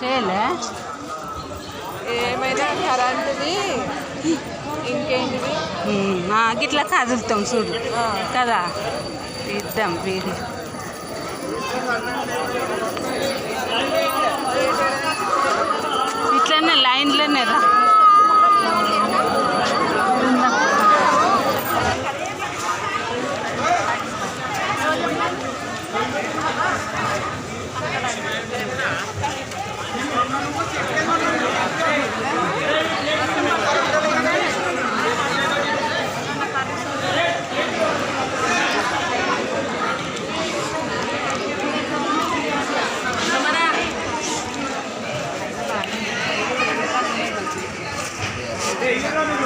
చేయలే. ఏమైనా కరెంటుది? ఇంకేంటిది? గిట్లా కదులుతాం చూడు. కదా? ఇద్దాం వీడి 네, 이거는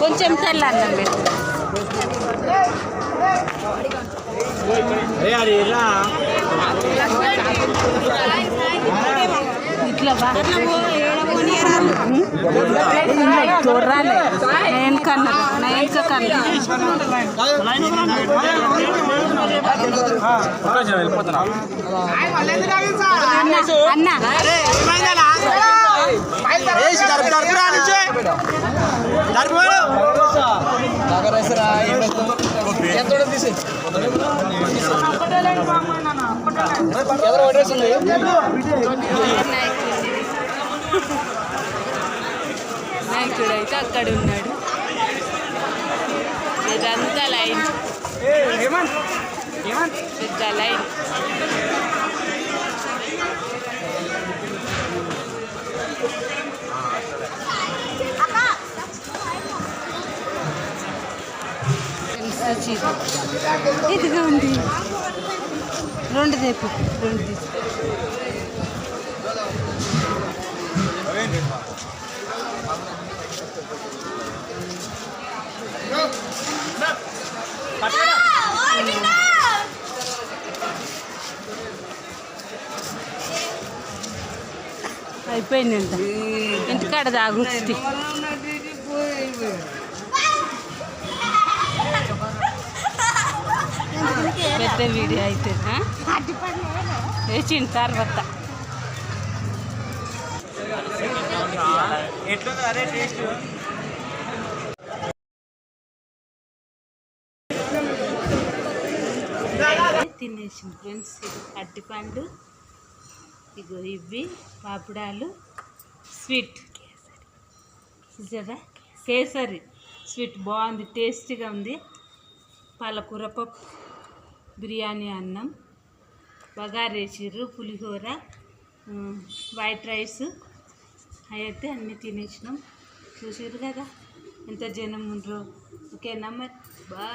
కొంచెం తెల్లన్నం పెట్టు ఇట్లా బా చూడాలి నేను కన్నా నేను కన్నా అన్న నాయకుడు అయితే అక్కడ ఉన్నాడు ఇదంతా లైన్ పెద్ద లైన్. ఇదిగా ఉంది. రెండు తెప్పు రెండు తీసు అయిపోయిందంట ఇంటికాడ తాగుతుంది పెద్ద వీడియో అయితే వేసిన తర్వాత. తినేసింది ఫ్రెండ్స్ అడ్డిపండు అరటిపండు ఇగో ఇవి పాపడాలు. స్వీట్ చూసారా కేసరి. స్వీట్ బాగుంది. టేస్టీగా ఉంది. పాలకూర పప్పు బిర్యానీ అన్నం బగారేసిర్రు పులిహోర వైట్ రైస్ అయితే అన్నీ తినేసినాం. చూసారు కదా? ఎంత జనం ఉండరు. ఓకేనా మరి? బా